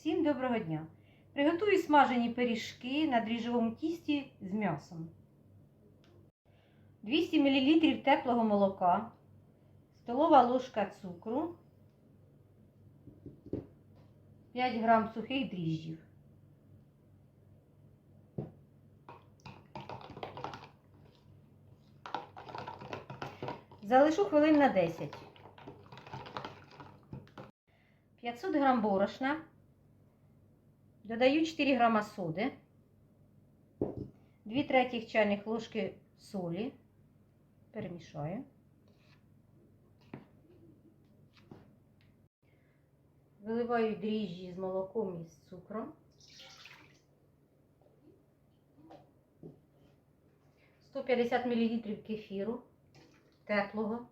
Всім доброго дня! Приготую смажені пиріжки на дріжджовому тісті з м'ясом. 200 мл теплого молока, столова ложка цукру, 5 грам сухих дріжджів. Залишу хвилин на 10. 500 грам борошна. Додаю 4 грама соди, 2 третіх чайних ложки солі. Перемішаю. Виливаю дріжджі з молоком і з цукром. 150 мл кефіру теплого.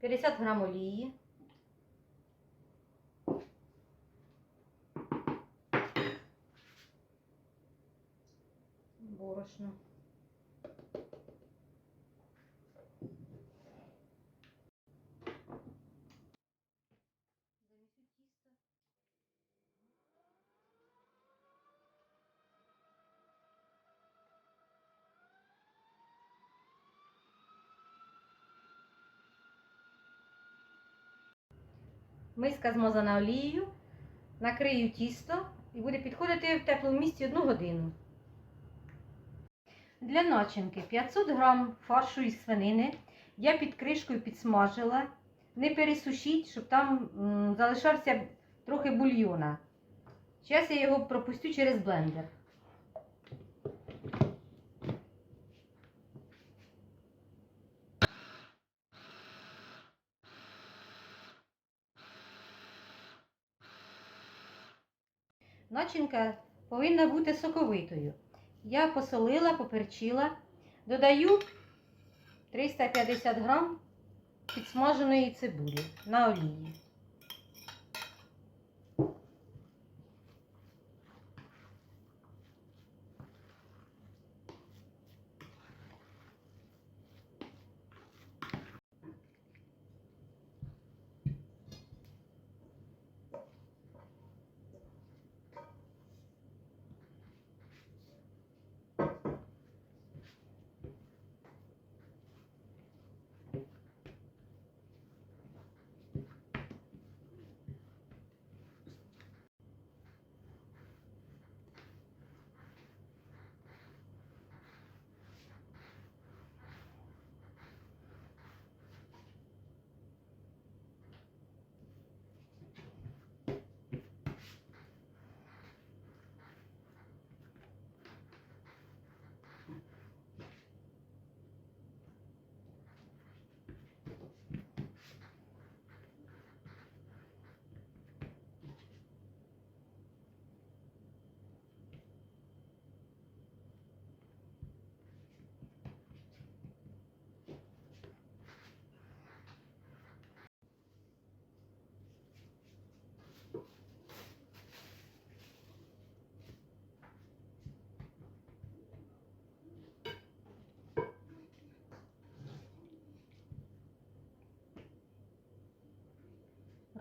50 грам олії. Борошно. Замісю тісто. Миска змазана олією, накрию тісто і буде підходити в теплому місці 1 годину. Для начинки 500 грам фаршу із свинини. Я під кришкою підсмажила. Не пересушіть, щоб там залишався трохи бульйона. Зараз я його пропустю через блендер. Начинка повинна бути соковитою. Я посолила, поперчила, додаю 350 грам підсмаженої цибулі на олії.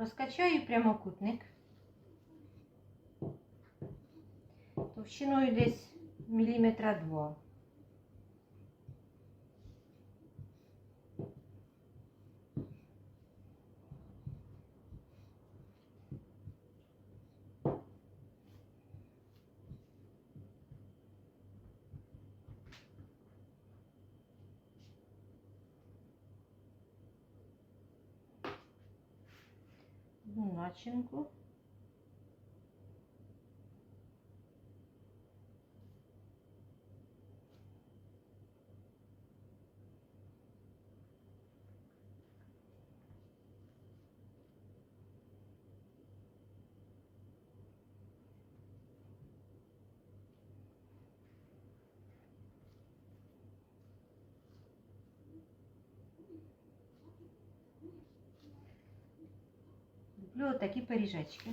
Розкачаю прямокутник товщиною десь міліметра два. Ну, начинку. Люблю такі пиріжечки.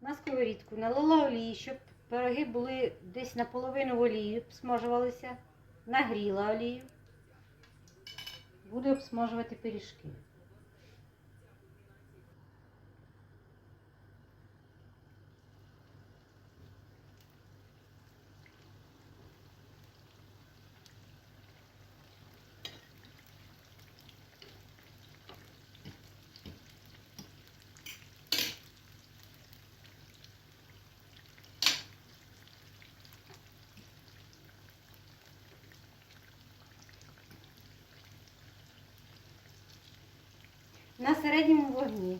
На сковорідку налила олії, щоб пироги були десь наполовину в олії, обсмажувалися. Нагріла олію. Буду обсмажувати пиріжки. на середньому вогні.